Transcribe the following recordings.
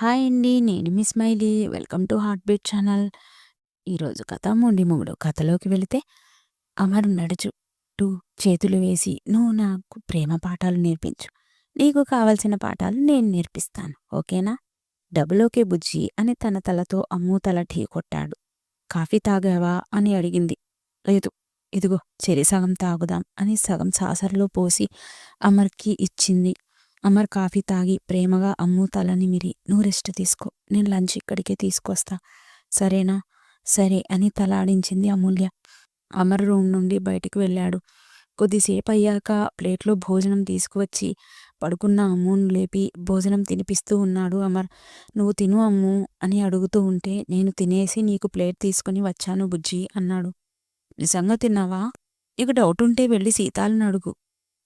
Hi అండి. నేను మీ Smiley. Welcome to heart beat channel. ఈరోజు కథ మొండి మూడు కథలోకి వెళితే అమర్ నడుచు చేతులు వేసి నువ్వు నాకు ప్రేమ పాఠాలు నేర్పించు. నీకు కావలసిన పాఠాలు నేను నేర్పిస్తాను. ఓకేనా? డబ్బులోకే బుజ్జి అని తన తలతో అమ్ము తల ఢీ కొట్టాడు. కాఫీ తాగావా అని అడిగింది. లేదు. ఇదిగో చెరి సగం తాగుదాం అని సగం సాసర్లో పోసి అమర్కి ఇచ్చింది. అమర్ కాఫీ తాగి ప్రేమగా అమ్ము తలని మిరి నువ్వు రెస్ట్ తీసుకో. నేను లంచ్ ఇక్కడికే తీసుకొస్తా. సరేనా? సరే అని తలాడించింది అమూల్య. అమర్ రూమ్ నుండి బయటికి వెళ్ళాడు. కొద్దిసేపు అయ్యాక ప్లేట్లో భోజనం తీసుకువచ్చి పడుకున్న అమ్మును లేపి భోజనం తినిపిస్తూ ఉన్నాడు అమర్. నువ్వు తిను అమ్ము అని అడుగుతూ ఉంటే నేను తినేసి నీకు ప్లేట్ తీసుకుని వచ్చాను బుజ్జి అన్నాడు. నిజంగా తిన్నావా? ఇక డౌట్ ఉంటే వెళ్ళి సీతాలను అడుగు.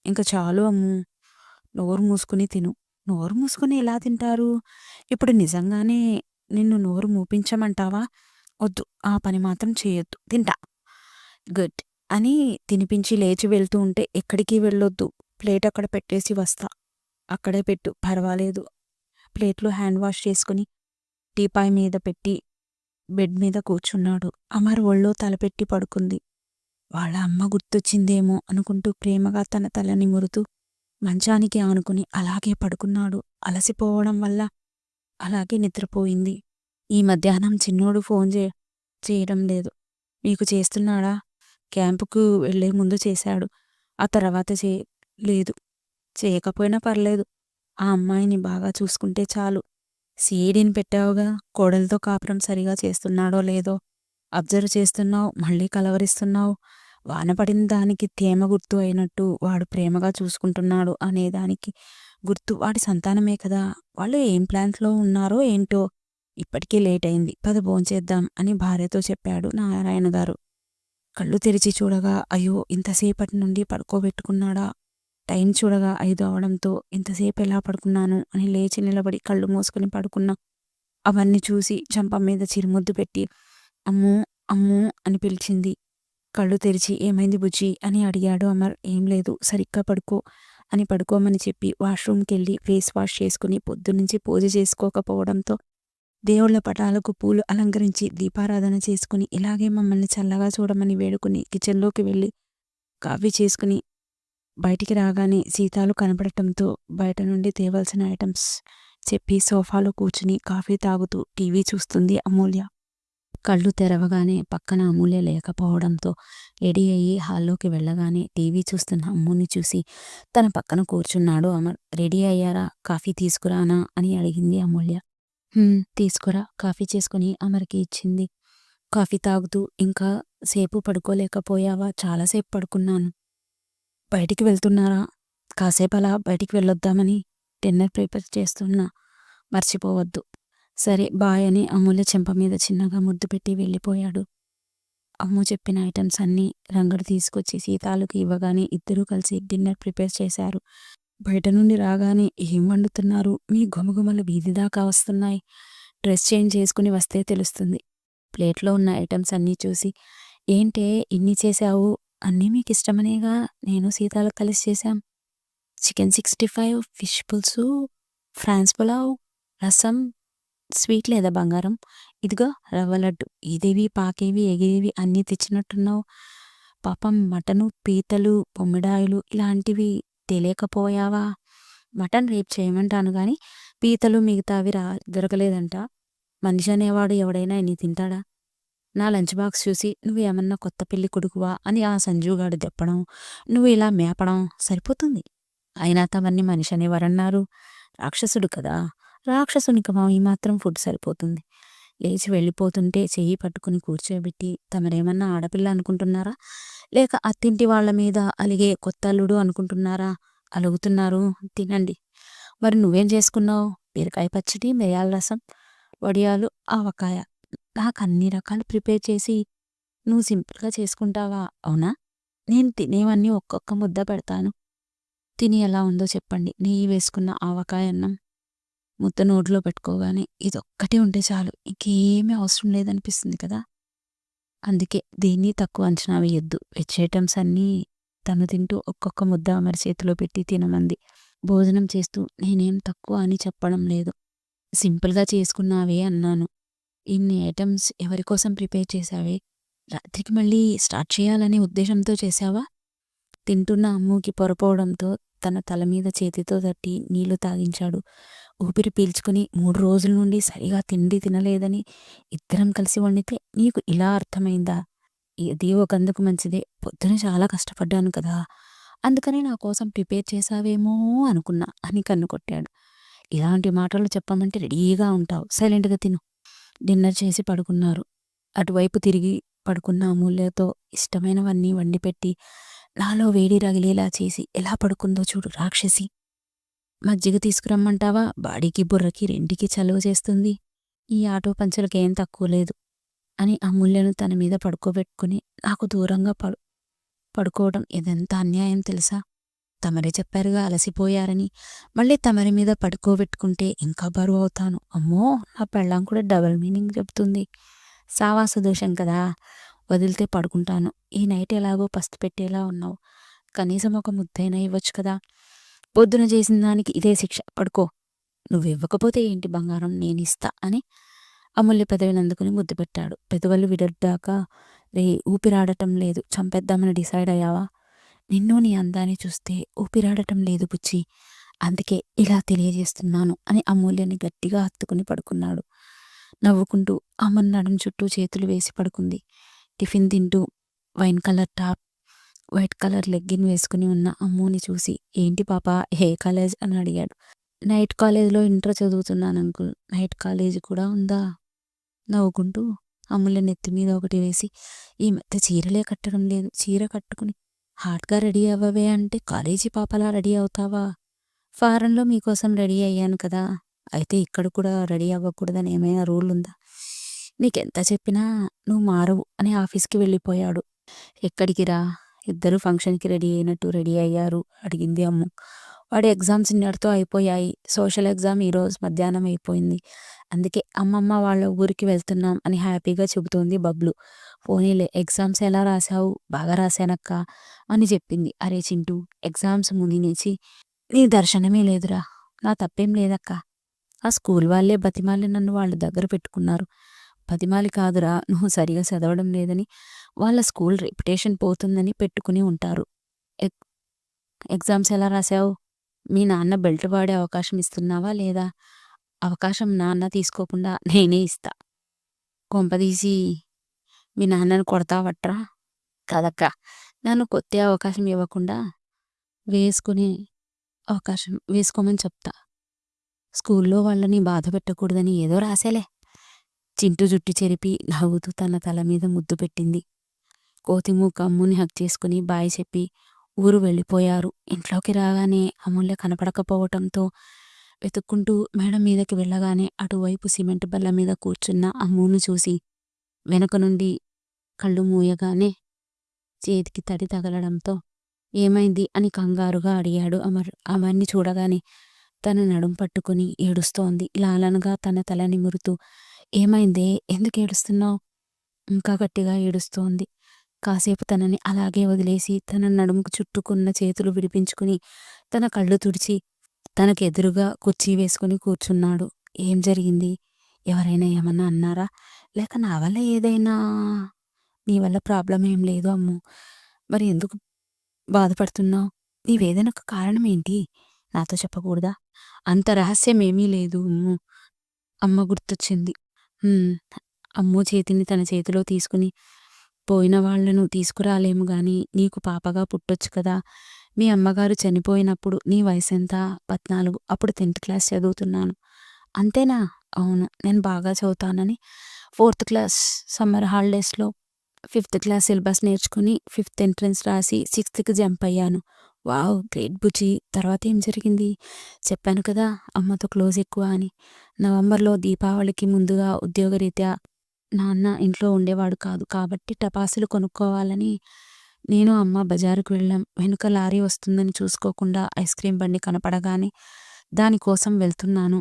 ఇంకా చాలు అమ్ము. నోరు మూసుకుని తిను. నోరు మూసుకుని ఎలా తింటారు? ఇప్పుడు నిజంగానే నిన్ను నోరు మూపించమంటావా? వద్దు. ఆ పని మాత్రం చేయొద్దు. తింటా. గుడ్ అని తినిపించి లేచి వెళ్తూ ఉంటే ఎక్కడికి వెళ్ళొద్దు. ప్లేట్ అక్కడ పెట్టేసి వస్తా. అక్కడే పెట్టు. పర్వాలేదు. ప్లేట్లో హ్యాండ్ వాష్ చేసుకుని టీపాయ్ మీద పెట్టి బెడ్ మీద కూర్చున్నాడు. అమర్ ఒళ్ళో తలపెట్టి పడుకుంది. వాళ్ళ అమ్మ గుర్తొచ్చిందేమో అనుకుంటూ ప్రేమగా తన తల నిమురుతూ మంచానికి ఆనుకుని అలాగే పడుకున్నాడు. అలసిపోవడం వల్ల అలాగే నిద్రపోయింది. ఈ మధ్యాహ్నం చిన్నోడు ఫోన్ చే చేయడం లేదు. మీకు చేస్తున్నాడా? క్యాంపుకు వెళ్ళే ముందు చేశాడు. ఆ తర్వాత చే లేదు. చేయకపోయినా పర్లేదు. ఆ అమ్మాయిని బాగా చూసుకుంటే చాలు. సీడీని పెట్టావుగా కోడలతో కాపురం సరిగా చేస్తున్నాడో లేదో అబ్జర్వ్ చేస్తున్నావు మళ్ళీ కలవరిస్తున్నావు వాన పడిన దానికి తేమ గుర్తు అయినట్టు వాడు ప్రేమగా చూసుకుంటున్నాడు అనేదానికి గుర్తు. వాడి సంతానమే కదా. వాళ్ళు ఏం ప్లాన్స్లో ఉన్నారో ఏంటో ఇప్పటికే లేట్ అయింది. పద భోంచేద్దాం అని భార్యతో చెప్పాడు నారాయణ గారు. కళ్ళు తెరిచి చూడగా అయ్యో ఇంతసేపటి నుండి పడుకోబెట్టుకున్నాడా? టైం చూడగా ఐదు అవడంతో ఇంతసేపు ఎలా పడుకున్నాను? అని లేచి నిలబడి కళ్ళు మోసుకుని పడుకున్నా అవన్నీ చూసి చంప మీద చిరుముద్దు పెట్టి అమ్ము అమ్ము అని పిలిచింది. కళ్ళు తెరిచి ఏమైంది బుజ్జి? అని అడిగాడు అమర్. ఏం లేదు సరిగ్గా పడుకో అని పడుకోమని చెప్పి వాష్రూమ్కి వెళ్ళి ఫేస్ వాష్ చేసుకుని పొద్దునుంచి పూజ చేసుకోకపోవడంతో దేవుళ్ళ పటాలకు పూలు అలంకరించి దీపారాధన చేసుకుని ఇలాగే మమ్మల్ని చల్లగా చూడమని వేడుకుని కిచెన్లోకి వెళ్ళి కాఫీ చేసుకుని బయటికి రాగానే సీతాలు కనపడటంతో బయట నుండి తేవాల్సిన ఐటమ్స్ చెప్పి సోఫాలో కూర్చుని కాఫీ తాగుతూ టీవీ చూస్తుంది అమూల్య. కళ్ళు తెరవగానే పక్కన అమూల్య లేకపోవడంతో రెడీ అయ్యి హాల్లోకి వెళ్ళగానే టీవీ చూస్తున్న అమ్ముని చూసి తన పక్కన కూర్చున్నాడు అమర్ రెడీ అయ్యారా? కాఫీ తీసుకురానా? అని అడిగింది అమూల్య. తీసుకురా. కాఫీ చేసుకుని అమర్కి ఇచ్చింది. కాఫీ తాగుతూ ఇంకా సేపు పడుకోలేకపోయావా? చాలాసేపు పడుకున్నాను. బయటికి వెళ్తున్నారా? కాసేపు అలా బయటికి వెళ్ళొద్దామని డిన్నర్ ప్రిపేర్ చేస్తున్నా. మర్చిపోవద్దు. సరే బాయ్ అని అమ్ముల చెంప మీద చిన్నగా ముద్దు పెట్టి వెళ్ళిపోయాడు. అమ్ము చెప్పిన ఐటమ్స్ అన్నీ రంగడు తీసుకొచ్చి సీతాలకు ఇవ్వగానే ఇద్దరూ కలిసి డిన్నర్ ప్రిపేర్ చేశారు. బయట నుండి రాగానే ఏం వండుతున్నారు? మీ గుమగుమలు వీధి దాకా వస్తున్నాయి. డ్రెస్ చేంజ్ చేసుకుని వస్తే తెలుస్తుంది. ప్లేట్లో ఉన్న ఐటమ్స్ అన్నీ చూసి ఏంటే ఇన్ని చేశావు? అన్నీ మీకు ఇష్టమనేగా? నేను సీతాలు కలిసి చేశాం. చికెన్ సిక్స్టీ ఫైవ్ ఫిష్ పులుసు ఫ్రాన్స్ పులావ్ రసం స్వీట్ లేదా బంగారం? ఇదిగో రవ్వ లడ్డు. ఇదేవి పాకేవి ఎగిరేవి అన్నీ తెచ్చినట్టున్నావు. పాపం మటను పీతలు బొమ్మిడాయిలు ఇలాంటివి తెలియకపోయావా? మటన్ రేపు చేయమంటాను కానీ పీతలు మిగతావి రా దొరకలేదంట. మనిషి అనేవాడు ఎవడైనా ఇన్ని తింటాడా? నా లంచ్ బాక్స్ చూసి నువ్వు ఏమన్నా కొత్త పెళ్ళి కొడుకువా అని ఆ సంజుగాడు తెప్పడం నువ్వు ఇలా మేపడం సరిపోతుంది. అయినా తమన్ని మనిషి అనేవారన్నారు. రాక్షసుడు కదా. రాక్షసునికి ఈ మాత్రం ఫుడ్ సరిపోతుంది. లేచి వెళ్ళిపోతుంటే చెయ్యి పట్టుకుని కూర్చోబెట్టి తమరేమన్నా ఆడపిల్ల అనుకుంటున్నారా? లేక అత్తింటి వాళ్ళ మీద అలిగే కొత్త అల్లుడు అనుకుంటున్నారా? అలుగుతున్నారు. తినండి. మరి నువ్వేం చేసుకున్నావు? బీరకాయ పచ్చడి మిరియాల రసం వడియాలు ఆవకాయ. నాకు అన్ని రకాలు ప్రిపేర్ చేసి నువ్వు సింపుల్గా చేసుకుంటావా? అవునా? నేను తినేవన్నీ ఒక్కొక్క ముద్ద పెడతాను. తిని ఎలా ఉందో చెప్పండి. నెయ్యి వేసుకున్న ఆవకాయ అన్నం. ముద్ద నోట్లో పెట్టుకోగానే ఇదొక్కటి ఉంటే చాలు ఇంకేమీ అవసరం లేదనిపిస్తుంది కదా అందుకే దేన్ని తక్కువ అంచనా వేయొద్దు వెజ్ ఐటమ్స్ అన్నీ తను తింటూ ఒక్కొక్క ముద్ద మరి చేతిలో పెట్టి తినమంది భోజనం చేస్తూ నేనేం తక్కువ అని చెప్పడం లేదు సింపుల్‌గా చేసుకున్నావే అన్నాను. ఇన్ని ఐటమ్స్ ఎవరి కోసం ప్రిపేర్ చేశావే? రాత్రికి మళ్ళీ స్టార్ట్ చేయాలనే ఉద్దేశంతో చేశావా? తింటున్న అమ్ముకి పొరపోవడంతో తన తల మీద చేతితో తట్టి నీళ్ళు తాగించాడు. ఊపిరి పీల్చుకుని మూడు రోజుల నుండి సరిగా తిండి తినలేదని ఇద్దరం కలిసి వండితే నీకు ఇలా అర్థమైందా? ఇది ఒకందుకు మంచిదే. పొద్దున చాలా కష్టపడ్డాను కదా! అందుకని నా కోసం ప్రిపేర్ చేశావేమో అనుకున్నా అని కన్ను కొట్టాడు. ఇలాంటి మాటలు చెప్పమంటే రెడీగా ఉంటావు. సైలెంట్‌గా తిను. డిన్నర్ చేసి పడుకున్నారు. అటువైపు తిరిగి పడుకున్న అమూల్యతో ఇష్టమైనవన్నీ వండిపెట్టి నాలో వేడి రగిలేలా చేసి ఎలా పడుకుందో చూడు రాక్షసి. మజ్జిగ తీసుకురమ్మంటావా? బాడీకి, బుర్రకి రెంటికి చలువ చేస్తుంది. ఈ ఆటో పంచలకేం తక్కువ లేదు అని అమూల్యను తన మీద పడుకోబెట్టుకుని నాకు దూరంగా పడు పడుకోవడం ఇదెంత అన్యాయం తెలుసా? తమరే చెప్పారుగా అలసిపోయారని. మళ్ళీ తమరి మీద పడుకోబెట్టుకుంటే ఇంకా బరువు అవుతాను. అమ్మో! నా పెళ్ళాం కూడా డబల్ మీనింగ్ చెప్తుంది. సావాస దోషం కదా! వదిలితే పడుకుంటాను. ఈ నైట్ ఎలాగో పస్తు పెట్టేలా ఉన్నావు. కనీసం ఒక ముద్దైనా ఇవ్వచ్చు కదా! పొద్దున చేసిన దానికి ఇదే శిక్ష. పడుకో. నువ్వివ్వకపోతే ఏంటి బంగారం నేనిస్తా అని అమూల్య పెదవిని అందుకుని ముద్దు పెట్టాడు. పెదవులు విడడ్డాక రే ఊపిరాడటం లేదు. చంపేద్దామని డిసైడ్ అయ్యావా? నిన్ను నీ అందాన్ని చూస్తే ఊపిరాడటం లేదు బుచ్చి. అందుకే ఇలా తెలియజేస్తున్నాను అని అమూల్యని గట్టిగా హత్తుకుని పడుకున్నాడు. నవ్వుకుంటూ అమ్మన్ నడుం చుట్టూ చేతులు వేసి పడుకుంది. టిఫిన్ తింటూ wine colour top white colour legging వేసుకుని ఉన్న అమ్ముని చూసి ఏంటి పాప ఏ కాలేజ్ అని అడిగాడు. నైట్ కాలేజ్‌లో ఇంటర్ చదువుతున్నాను అంకుల్. నైట్ కాలేజ్ కూడా ఉందా? నవ్వుకుంటూ అమ్ముల నెత్తి మీద ఒకటి వేసి ఈ మధ్య చీరలే కట్టడం లేదు. చీర కట్టుకుని హాట్‌గా రెడీ అవ్వవే అంటే కాలేజీ పాపలా రెడీ అవుతావా? ఫారెన్‌లో మీకోసం రెడీ అయ్యాను కదా! అయితే ఇక్కడ కూడా రెడీ అవ్వకూడదని ఏమైనా రూల్ ఉందా? నీకెంత చెప్పినా నువ్వు మారవు అని ఆఫీస్‌కి వెళ్ళిపోయాడు. ఎక్కడికి రా ఇద్దరూ ఫంక్షన్‌కి రెడీ అయినట్టు రెడీ అయ్యారు అడిగింది అమ్ము. వాడి ఎగ్జామ్స్ నిన్నటితో అయిపోయాయి. సోషల్ ఎగ్జామ్ ఈరోజు మధ్యాహ్నం అయిపోయింది. అందుకే అమ్మమ్మ వాళ్ళ ఊరికి వెళ్తున్నాం అని హ్యాపీగా చెబుతోంది బబ్లు. పోనీలే ఎగ్జామ్స్ ఎలా రాశావు? బాగా రాశానక్క అని చెప్పింది. అరే చింటూ ఎగ్జామ్స్ ముందు నీ దర్శనమే లేదురా. నా తప్పేం లేదక్కా. ఆ స్కూల్ వాళ్ళే బతిమాలి నన్ను వాళ్ళ దగ్గర పెట్టుకున్నారు. పదిమాలి కాదురా నువ్వు సరిగా చదవడం లేదని వాళ్ళ స్కూల్ రెప్యుటేషన్ పోతుందని పెట్టుకుని ఉంటారు. ఎగ్జామ్స్ ఎలా రాశావు? మీ నాన్న బెల్ట్ వాడే అవకాశం ఇస్తున్నావా లేదా? అవకాశం నాన్న తీసుకోకుండా నేనే ఇస్తా. కొంపదీసి మీ నాన్నను కొడతావట్రా? కదక్క నన్ను కొత్తే అవకాశం ఇవ్వకుండా వేసుకునే అవకాశం వేసుకోమని చెప్తా. స్కూల్లో వాళ్ళని బాధ పెట్టకూడదని ఏదో రాసేలే. చింటూ జుట్టు చెరిపి నవ్వుతూ తన తల మీద ముద్దు పెట్టింది. కోతిమూక అమ్ముని హక్ చేసుకుని బాయ్ చెప్పి ఊరు వెళ్ళిపోయారు. ఇంట్లోకి రాగానే అమూల్య కనపడకపోవటంతో వెతుక్కుంటూ మేడం మీదకి వెళ్ళగానే అటువైపు సిమెంట్ బల్ల మీద కూర్చున్న అమ్మును చూసి వెనుక నుండి కళ్ళు మూయగానే చేతికి తడి తగలడంతో ఏమైంది అని కంగారుగా అడిగాడు అమర్. అమర్ని చూడగానే తన నడుం పట్టుకుని ఏడుస్తోంది. లాలనగా తన తల నిమురుతూ ఏమైందే? ఎందుకు ఏడుస్తున్నావు? ఇంకా గట్టిగా ఏడుస్తోంది. కాసేపు తనని అలాగే వదిలేసి తన నడుముకు చుట్టుకున్న చేతులు విడిపించుకుని తన కళ్ళు తుడిచి తనకెదురుగా కుర్చీ వేసుకుని కూర్చున్నాడు. ఏం జరిగింది? ఎవరైనా ఏమన్నా అన్నారా? లేక నా వల్ల ఏదైనా నీ వల్ల ప్రాబ్లం ఏం లేదు అమ్ము. మరి ఎందుకు బాధపడుతున్నావు? నీవేదైనా ఒక కారణం ఏంటి? నాతో చెప్పకూడదా? అంత రహస్యం ఏమీ లేదు అమ్ము. అమ్మ గుర్తొచ్చింది. అమ్మో అమ్ము చేతిని తన చేతిలో తీసుకుని పోయిన వాళ్ళను తీసుకురాలేము గాని నీకు పాపగా పుట్టొచ్చు కదా! మీ అమ్మగారు చనిపోయినప్పుడు నీ వయసెంత? పద్నాలుగు. అప్పుడు టెన్త్ క్లాస్ చదువుతున్నాను. అంతేనా? అవును. నేను బాగా చదువుతానని ఫోర్త్ క్లాస్ సమ్మర్ హాలిడేస్‌లో ఫిఫ్త్ క్లాస్ సిలబస్ నేర్చుకుని ఫిఫ్త్ ఎంట్రన్స్ రాసి సిక్స్త్‌కి జంప్ అయ్యాను. వావ్! గ్రేట్ బుజ్జీ. తర్వాత ఏం జరిగింది? చెప్పాను కదా! అమ్మతో క్లోజ్ ఎక్కువ అని. నవంబర్‌లో దీపావళికి ముందుగా ఉద్యోగరీత్యా నాన్న ఇంట్లో ఉండేవాడు కాదు. కాబట్టి టపాసులు కొనుక్కోవాలని నేను, అమ్మ బజారుకు వెళ్ళాం. వెనుక లారీ వస్తుందని చూసుకోకుండా ఐస్ క్రీం బండి కనపడగానే దానికోసం వెళ్తున్నాను.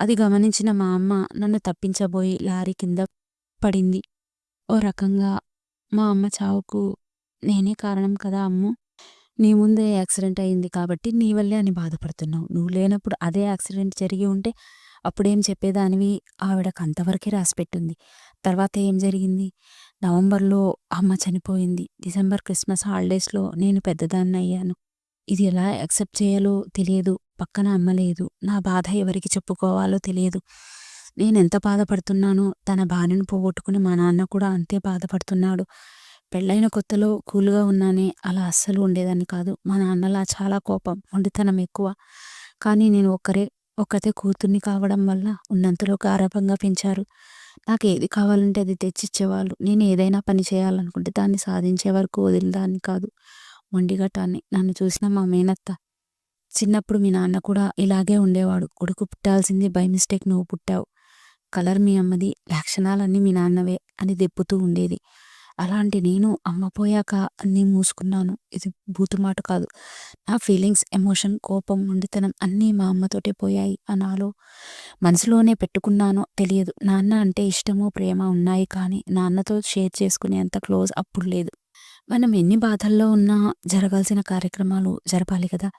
అది గమనించిన మా అమ్మ నన్ను తప్పించబోయి లారీ కింద పడింది. ఓ రకంగా మా అమ్మ చావుకు నేనే కారణం కదా అమ్ము నీ ముందే యాక్సిడెంట్ అయింది కాబట్టి నీ వల్లే అని బాధపడుతున్నావు. నువ్వు లేనప్పుడు అదే యాక్సిడెంట్ జరిగి ఉంటే అప్పుడేం చెప్పేదానివి? ఆవిడకు అంతవరకే రాసిపెట్టింది తర్వాత ఏం జరిగింది? నవంబర్లో అమ్మ చనిపోయింది. డిసెంబర్ క్రిస్మస్ హాలిడేస్లో నేను పెద్దదాన్ని అయ్యాను. ఇది ఎలా యాక్సెప్ట్ చేయాలో తెలియదు. పక్కన అమ్మ లేదు. నా బాధ ఎవరికి చెప్పుకోవాలో తెలియదు. నేను ఎంత బాధపడుతున్నానో తన భార్యను పోగొట్టుకుని మా నాన్న కూడా అంతే బాధపడుతున్నాడు. పెళ్ళైన కొత్తలో కూల్గా ఉన్నానే అలా అస్సలు ఉండేదాన్ని కాదు. మా నాన్నలా చాలా కోపం మొండితనం ఎక్కువ. కానీ నేను ఒక్కరే ఒక్కతే కూతుర్ని కావడం వల్ల ఉన్నంతలో గారాభంగా పెంచారు. నాకు ఏది కావాలంటే అది తెచ్చిచ్చేవాళ్ళు. నేను ఏదైనా పని చేయాలనుకుంటే దాన్ని సాధించే వరకు వదిలేదాన్ని కాదు. మొండిగటాన్ని నన్ను చూసిన మా మేనత్త చిన్నప్పుడు మీ నాన్న కూడా ఇలాగే ఉండేవాడు. కొడుకు పుట్టాల్సింది బై మిస్టేక్ నువ్వు పుట్టావు. కలర్ మీ అమ్మది లక్షణాలన్నీ మీ నాన్నవే అని దెప్పుతూ ఉండేది. అలాంటి నేను అమ్మ పోయాక అన్నీ మూసుకున్నాను. ఇది బూతుమాట కాదు. నా ఫీలింగ్స్ ఎమోషన్ కోపం మొండితనం అన్నీ మా అమ్మతోటే పోయాయి. అనాలో మనసులోనే పెట్టుకున్నానో తెలియదు. నాన్న అంటే ఇష్టము ప్రేమ ఉన్నాయి కానీ నాన్నతో షేర్ చేసుకునేంత క్లోజ్ అప్పుడు లేదు. మనం ఎన్ని బాధల్లో ఉన్నా జరగాల్సిన కార్యక్రమాలు జరపాలి కదా.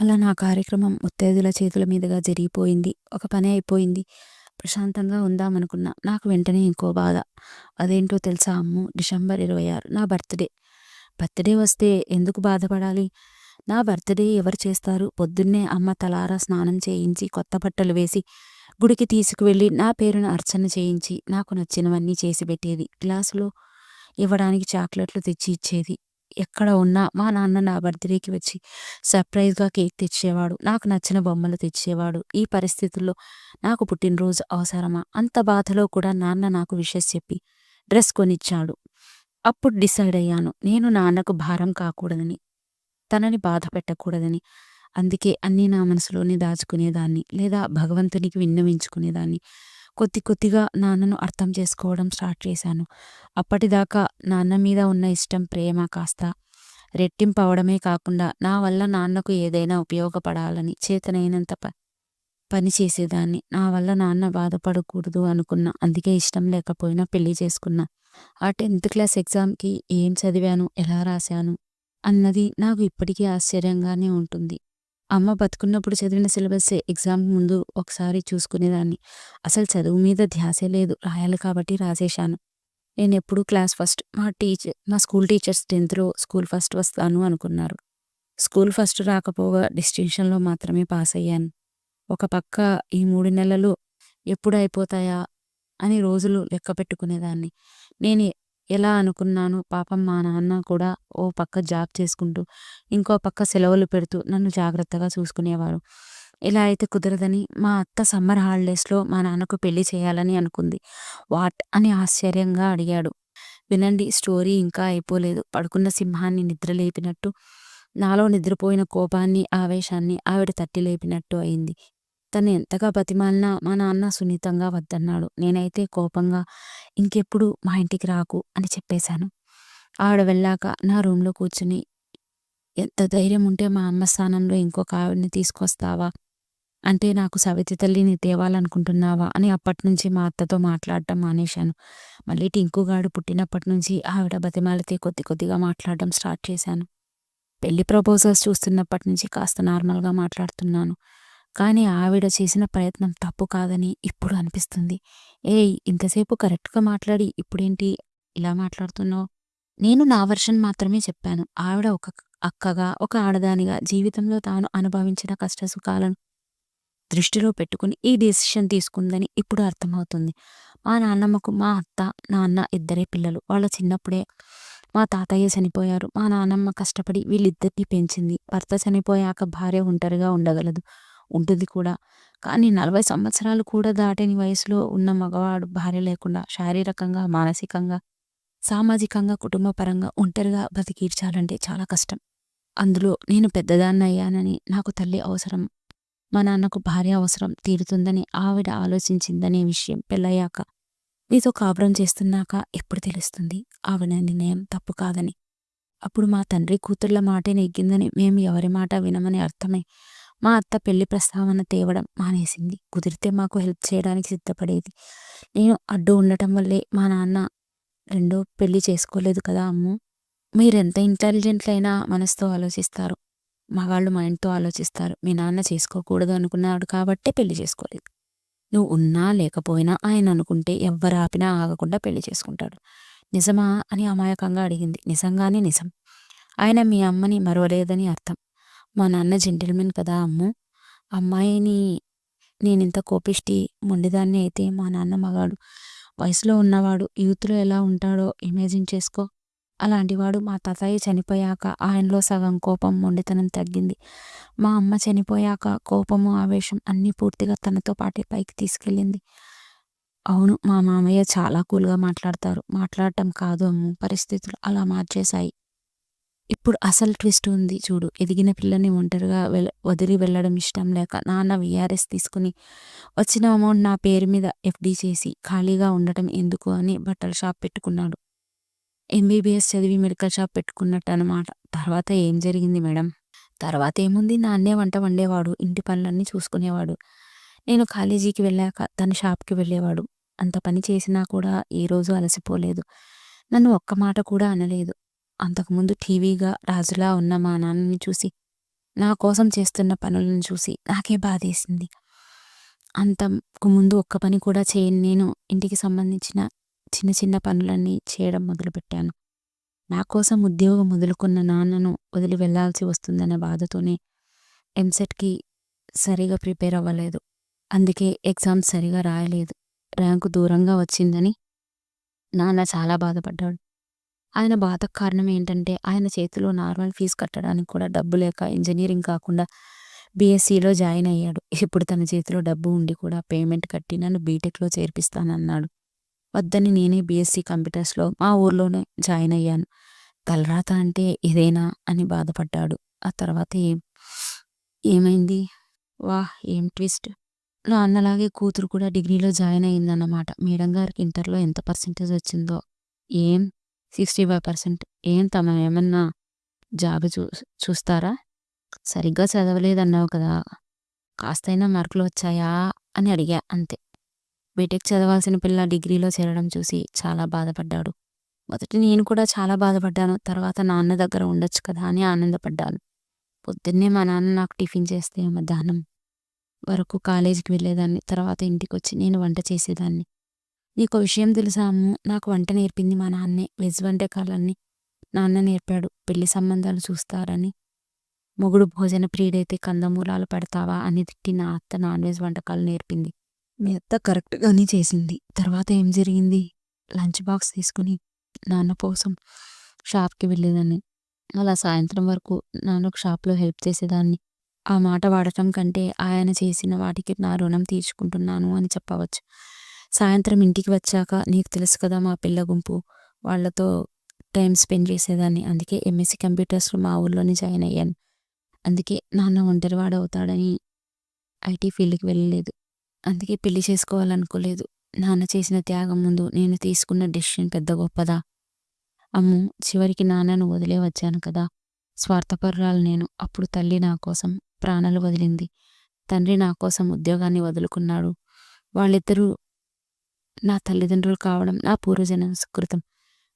అలా నా కార్యక్రమం ముత్తైదుల చేతుల మీదుగా జరిగిపోయింది. ఒక పని అయిపోయింది. ప్రశాంతంగా ఉందామనుకున్నా నాకు వెంటనే ఇంకో బాధ. అదేంటో తెలుసా అమ్ము? డిసెంబర్ ఇరవై ఆరు నా బర్త్డే. బర్త్డే వస్తే ఎందుకు బాధపడాలి? నా బర్త్డే ఎవరు చేస్తారు? పొద్దున్నే అమ్మ తలారా స్నానం చేయించి కొత్త బట్టలు వేసి గుడికి తీసుకువెళ్ళి నా పేరున అర్చన చేయించి నాకు నచ్చినవన్నీ చేసి పెట్టేది. గ్లాసులో ఇవ్వడానికి చాక్లెట్లు తెచ్చి ఇచ్చేది. ఎక్కడ ఉన్నా మా నాన్న నా బర్త్డేకి వచ్చి సర్ప్రైజ్గా కేక్ తెచ్చేవాడు. నాకు నచ్చిన బొమ్మలు తెచ్చేవాడు. ఈ పరిస్థితుల్లో నాకు పుట్టినరోజు అవసరమా? అంత బాధలో కూడా నాన్న నాకు విషెస్ చెప్పి డ్రెస్ కొనిచ్చాడు. అప్పుడు డిసైడ్ అయ్యాను. నేను నాన్నకు భారం కాకూడదని తనని బాధ పెట్టకూడదని. అందుకే అన్నీ నా మనసులోనే దాచుకునేదాన్ని. లేదా భగవంతునికి విన్నవించుకునేదాన్ని. కొద్ది కొద్దిగా నాన్నను అర్థం చేసుకోవడం స్టార్ట్ చేశాను. అప్పటిదాకా నాన్న మీద ఉన్న ఇష్టం ప్రేమ కాస్త రెట్టింపు అవడమే కాకుండా నా వల్ల నాన్నకు ఏదైనా ఉపయోగపడాలని చేతనైనంత ప పని చేసేదాన్ని. నా వల్ల నాన్న బాధపడకూడదు అనుకున్నా అందుకే ఇష్టం లేకపోయినా పెళ్ళి చేసుకున్నా. ఆ టెన్త్ క్లాస్ ఎగ్జామ్కి ఏం చదివాను ఎలా రాశాను అన్నది నాకు ఇప్పటికీ ఆశ్చర్యంగానే ఉంటుంది. అమ్మ బతుకున్నప్పుడు చదివిన సిలబస్సే ఎగ్జామ్ ముందు ఒకసారి చూసుకునేదాన్ని. అసలు చదువు మీద ధ్యాసే లేదు. రాయాలి కాబట్టి రాసేశాను. నేను ఎప్పుడు క్లాస్ ఫస్ట్ మా టీచర్ మా స్కూల్ టీచర్స్ టెన్త్లో స్కూల్ ఫస్ట్ వస్తాను అనుకున్నారు. స్కూల్ ఫస్ట్ రాకపోగా డిస్టింక్షన్లో మాత్రమే పాస్ అయ్యాను. ఒక పక్క ఈ మూడు నెలలు ఎప్పుడు అయిపోతాయా అని రోజులు లెక్క పెట్టుకునేదాన్ని. నేను ఎలా అనుకున్నాను పాపం మా నాన్న కూడా ఓ పక్క జాబ్ చేసుకుంటూ ఇంకో పక్క సెలవులు పెడుతూ నన్ను జాగ్రత్తగా చూసుకునేవారు. ఇలా అయితే కుదరదని మా అత్త సమ్మర్ హాలిడేస్లో మా నాన్నకు పెళ్ళి చేయాలని అనుకుంది. వాట్? అని ఆశ్చర్యంగా అడిగాడు. వినండి స్టోరీ ఇంకా అయిపోలేదు. పడుకున్న సింహాన్ని నిద్ర లేపినట్టు నాలో నిద్రపోయిన కోపాన్ని ఆవేశాన్ని ఆవిడ తట్టి లేపినట్టు అయింది. తను ఎంతగా బతిమాలినా మా నాన్న సున్నితంగా వద్దన్నాడు. నేనైతే కోపంగా ఇంకెప్పుడు మా ఇంటికి రాకు అని చెప్పేశాను. ఆవిడ వెళ్ళాక నా రూమ్లో కూర్చుని ఎంత ధైర్యం ఉంటే మా అమ్మ స్థానంలో ఇంకొక ఆవిడని తీసుకొస్తావా? అంటే నాకు సవితి తల్లిని తేవాలనుకుంటున్నావా? అని అప్పటి నుంచి మా అత్తతో మాట్లాడటం మానేశాను. మళ్ళీ టింకుగాడు పుట్టినప్పటి నుంచి ఆవిడ బతిమాలితే కొద్ది కొద్దిగా మాట్లాడడం స్టార్ట్ చేశాను. పెళ్ళి ప్రపోజల్స్ చూస్తున్నప్పటి నుంచి కాస్త నార్మల్గా మాట్లాడుతున్నాను. కానీ ఆవిడ చేసిన ప్రయత్నం తప్పు కాదని ఇప్పుడు అనిపిస్తుంది. ఏయ్ ఇంతసేపు కరెక్ట్గా మాట్లాడి ఇప్పుడేంటి ఇలా మాట్లాడుతున్నావు? నేను నా వర్షన్ మాత్రమే చెప్పాను. ఆవిడ ఒక అక్కగా ఒక ఆడదానిగా జీవితంలో తాను అనుభవించిన కష్టసుఖాలను దృష్టిలో పెట్టుకుని ఈ డెసిషన్ తీసుకుందని ఇప్పుడు అర్థమవుతుంది. మా నాన్నమ్మకు మా అత్త నాన్న ఇద్దరే పిల్లలు. వాళ్ళ చిన్నప్పుడే మా తాతయ్య చనిపోయారు. మా నాన్నమ్మ కష్టపడి వీళ్ళిద్దరిని పెంచింది. భర్త చనిపోయాక భార్య ఒంటరిగా ఉండగలదు. ఉంటుంది కూడా. కానీ నలభై సంవత్సరాలు కూడా దాటని వయసులో ఉన్న మగవాడు భార్య లేకుండా శారీరకంగా మానసికంగా సామాజికంగా కుటుంబపరంగా ఒంటరిగా బతికీడ్చాలంటే చాలా కష్టం. అందులో నేను పెద్దదాన్ని అయ్యానని నాకు తల్లి అవసరం మా నాన్నకు భార్య అవసరం తీరుతుందని ఆవిడ ఆలోచించిందనే విషయం పెళ్ళయ్యాక నీతో కాపురం చేస్తున్నాక ఎప్పుడు తెలుస్తుంది ఆవిడ నిర్ణయం తప్పు కాదని. అప్పుడు మా తండ్రి కూతుర్ల మాటే నెగ్గిందని మేము ఎవరి మాట వినమని అర్థమై మా అత్త పెళ్ళి ప్రస్తావన తేవడం మానేసింది. కుదిరితే మాకు హెల్ప్ చేయడానికి సిద్ధపడేది. నేను అడ్డు ఉండటం వల్లే మా నాన్న రెండో పెళ్ళి చేసుకోలేదు కదా అమ్ము! మీరెంత ఇంటెలిజెంట్లైనా మనసుతో ఆలోచిస్తారు. మగాళ్ళు మైండ్తో ఆలోచిస్తారు. మీ నాన్న చేసుకోకూడదు అనుకున్నాడు కాబట్టే పెళ్ళి చేసుకోలేదు. నువ్వు ఉన్నా లేకపోయినా ఆయన అనుకుంటే ఎవ్వరు ఆపినా ఆగకుండా పెళ్ళి చేసుకుంటాడు. నిజమా అని అమాయకంగా అడిగింది. నిజంగానే నిజం. ఆయన మీ అమ్మని మరవలేదని అర్థం. మా నాన్న జెంటిల్మెన్ కదా అమ్ము. అమ్మాయిని నేను ఇంత కోపిష్టి మొండిదాన్ని అయితే మా నాన్న మగాడు. వయసులో ఉన్నవాడు యూత్లో ఎలా ఉంటాడో ఇమేజిన్ చేసుకో. అలాంటివాడు మా తాతయ్య చనిపోయాక ఆయనలో సగం కోపం మొండితనం తగ్గింది. మా అమ్మ చనిపోయాక కోపము ఆవేశం అన్నీ పూర్తిగా తనతో పాటే పైకి తీసుకెళ్ళింది. అవును మా మామయ్య చాలా కూల్గా మాట్లాడతారు. మాట్లాడటం కాదు అమ్ము పరిస్థితులు అలా మార్చేశాయి. ఇప్పుడు అసలు ట్విస్ట్ ఉంది. చూడు ఎదిగిన పిల్లని ఒంటరిగా వెల్ వదిలి వెళ్ళడం ఇష్టం లేక నాన్న విఆర్ఎస్ తీసుకుని వచ్చిన అమౌంట్ నా పేరు మీద ఎఫ్డి చేసి ఖాళీగా ఉండటం ఎందుకు అని బట్టల షాప్ పెట్టుకున్నాడు. ఎంబీబీఎస్ చదివి మెడికల్ షాప్ పెట్టుకున్నట్టు అనమాట తర్వాత ఏం జరిగింది మేడం? తర్వాత ఏముంది? నాన్నే వంట వండేవాడు. ఇంటి పనులన్నీ చూసుకునేవాడు. నేను కాలేజీకి వెళ్ళాక తన షాప్కి వెళ్ళేవాడు. అంత పని చేసినా కూడా ఏ రోజు అలసిపోలేదు. నన్ను ఒక్క మాట కూడా అనలేదు. అంతకుముందు టీవీగా రాజులా ఉన్న మా నాన్నని చూసి నా కోసం చేస్తున్న పనులను చూసి నాకే బాధేసింది. అంతకు ముందు ఒక్క పని కూడా చేయని నేను ఇంటికి సంబంధించిన చిన్న చిన్న పనులన్నీ చేయడం మొదలుపెట్టాను. నా కోసం ఉద్యోగం మొదలుకున్న నాన్నను వదిలి వెళ్ళాల్సి వస్తుందన్న బాధతోనే ఎంసెట్కి సరిగా ప్రిపేర్ అవ్వలేదు. అందుకే ఎగ్జామ్స్ సరిగా రాయలేదు. ర్యాంకు దూరంగా వచ్చిందని నాన్న చాలా బాధపడ్డాడు. ఆయన బాధకు కారణం ఏంటంటే ఆయన చేతిలో నార్మల్ ఫీజు కట్టడానికి కూడా డబ్బు లేక ఇంజనీరింగ్ కాకుండా బీఎస్సీలో జాయిన్ అయ్యాడు. ఇప్పుడు తన చేతిలో డబ్బు ఉండి కూడా పేమెంట్ కట్టి నన్ను బీటెక్లో చేర్పిస్తానన్నాడు. వద్దని నేనే బీఎస్సీ కంప్యూటర్స్లో మా ఊర్లోనే జాయిన్ అయ్యాను. తలరాత అంటే ఇదేనా అని బాధపడ్డాడు. ఆ తర్వాత ఏం ఏమైంది? వాహ్ ఏం ట్విస్ట్. నా అన్నలాగే కూతురు కూడా డిగ్రీలో జాయిన్ అయిందన్నమాట మేడం గారికి ఇంటర్లో ఎంత పర్సెంటేజ్ వచ్చిందో ఏం సిక్స్టీ ఫైవ్ పర్సెంట్. ఏం తమ ఏమన్నా జాబ్ చూ చూస్తారా? సరిగ్గా చదవలేదన్నావు కదా. కాస్తైనా మార్కులు వచ్చాయా అని అడిగా అంతే. బీటెక్ చదవాల్సిన పిల్ల డిగ్రీలో చేరడం చూసి చాలా బాధపడ్డాడు. మొదటి నేను కూడా చాలా బాధపడ్డాను. తర్వాత నాన్న దగ్గర ఉండొచ్చు కదా అని ఆనందపడ్డాను. పొద్దున్నే మా నాన్న నాకు టిఫిన్ చేస్తే మధ్యాహ్నం వరకు కాలేజీకి వెళ్ళేదాన్ని. తర్వాత ఇంటికి వచ్చి నేను వంట చేసేదాన్ని. నీకు విషయం తెలుసా అమ్ము నాకు వంట నేర్పింది మా నాన్నే. వెజ్ వంటకాలన్నీ నాన్న నేర్పాడు. పెళ్ళి సంబంధాలు చూస్తారని. మొగుడు భోజన ప్రియుడైతే కందమూలాలు పెడతావా అని తిట్టి నా అత్త నాన్ వెజ్ వంటకాలు నేర్పింది. మీ అత్త కరెక్ట్గానే చేసింది. తర్వాత ఏం జరిగింది? లంచ్ బాక్స్ తీసుకుని నాన్న కోసం షాప్కి వెళ్ళేదాన్ని అలా సాయంత్రం వరకు నాన్నకు షాప్లో హెల్ప్ చేసేదాన్ని. ఆ మాట వాడటం కంటే ఆయన చేసిన వాటికి నా రుణం తీర్చుకుంటున్నాను అని చెప్పవచ్చు. సాయంత్రం ఇంటికి వచ్చాక నీకు తెలుసు కదా మా పిల్ల గుంపు. వాళ్ళతో టైం స్పెండ్ చేసేదాన్ని. అందుకే ఎంఎస్సి కంప్యూటర్స్లో మా ఊర్లోనే జాయిన్ అయ్యాను. అందుకే నాన్న ఒంటరివాడు అవుతాడని ఐటీ ఫీల్డ్కి వెళ్ళలేదు. అందుకే పెళ్ళి చేసుకోవాలనుకోలేదు. నాన్న చేసిన త్యాగం ముందు నేను తీసుకున్న డెసిషన్ పెద్ద గొప్పదా? అమ్ము చివరికి నాన్నను వదిలే వచ్చాను కదా. స్వార్థపరురాలు నేను. అప్పుడు తల్లి నా కోసం ప్రాణాలు వదిలింది. తండ్రి నా కోసం ఉద్యోగాన్ని వదులుకున్నాడు. వాళ్ళిద్దరూ నా తల్లిదండ్రులు కావడం నా పూర్వజన్మ సుకృతం.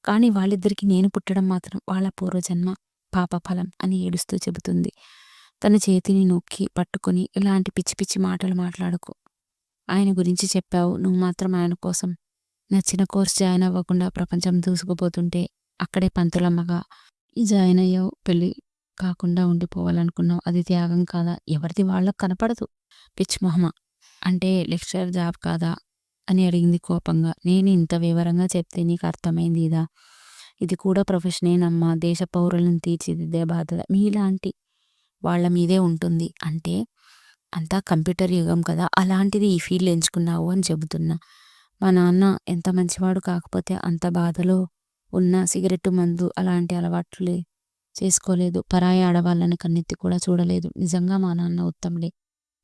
కానీ వాళ్ళిద్దరికీ నేను పుట్టడం మాత్రం వాళ్ళ పూర్వజన్మ పాపఫలం అని ఏడుస్తూ చెబుతుంది. తన చేతిని నొక్కి పట్టుకుని ఇలాంటి పిచ్చి పిచ్చి మాటలు మాట్లాడుకో. ఆయన గురించి చెప్పావు నువ్వు మాత్రం ఆయన కోసం నచ్చిన కోర్స్ జాయిన్ అవ్వకుండా ప్రపంచం దూసుకుపోతుంటే అక్కడే పంతులమ్మగా జాయిన్ అయ్యావు పెళ్ళి కాకుండా ఉండిపోవాలనుకున్నావు. అది త్యాగం కాదా? ఎవరిది? వాళ్ళకు కనపడదు. పిచ్ మొహమ? అంటే లెక్చరర్ జాబ్ కాదా? అని అడిగింది కోపంగా. నేను ఇంత వివరంగా చెప్తే నీకు అర్థమైంది ఇదా? ఇది కూడా ప్రొఫెషనేనమ్మా దేశ పౌరులను తీర్చిదిద్దే బాధ్యత మీలాంటి వాళ్ళ మీదే ఉంటుంది. అంటే అంతా కంప్యూటర్ యుగం కదా. అలాంటిది ఈ ఫీల్డ్ ఎంచుకున్నావు అని చెబుతున్నా. మా నాన్న ఎంత మంచివాడు కాకపోతే అంత బాధలో ఉన్న సిగరెట్ మందు అలాంటి అలవాట్లే చేసుకోలేదు. పరాయి ఆడవాళ్ళని కన్నెత్తి కూడా చూడలేదు. నిజంగా మా నాన్న ఉత్తముడే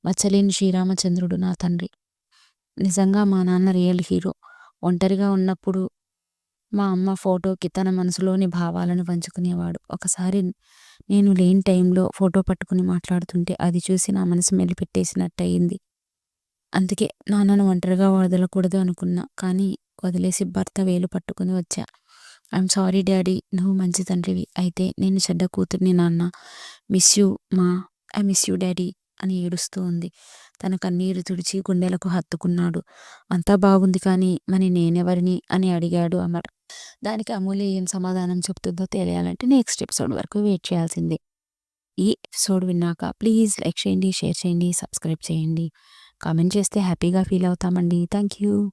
మచ్చలేని శ్రీరామచంద్రుడు నా తండ్రి. నిజంగా మా నాన్న రియల్ హీరో. ఒంటరిగా ఉన్నప్పుడు మా అమ్మ ఫోటోకి తన మనసులోని భావాలను పంచుకునేవాడు. ఒకసారి నేను లేని టైంలో ఫోటో పట్టుకుని మాట్లాడుతుంటే అది చూసి నా మనసు మెలిపెట్టేసినట్టు అయింది అందుకే నాన్నను ఒంటరిగా వదలకూడదు అనుకున్నా కానీ వదిలేసి భర్త వేలు పట్టుకుని వచ్చా. ఐఎమ్ సారీ డాడీ నువ్వు మంచి తండ్రివి. అయితే నేను చెడ్డ కూతుర్ని నాన్న. మిస్ యూ మా ఐ మిస్ యూ డాడీ. అని ఏడుస్తూ ఉంది. తన కన్నీరు తుడిచి గుండెలకు హత్తుకున్నాడు. అంతా బాగుంది కానీ మరి నేనెవరిని? అని అడిగాడు అమర్. దానికి అమూల్య ఏం సమాధానం చెప్తుందో తెలియాలంటే నెక్స్ట్ ఎపిసోడ్ వరకు వెయిట్ చేయాల్సిందే. ఈ ఎపిసోడ్ విన్నాక ప్లీజ్ లైక్ చేయండి షేర్ చేయండి సబ్స్క్రైబ్ చేయండి. కామెంట్ చేస్తే హ్యాపీగా ఫీల్ అవుతామండి. Thank you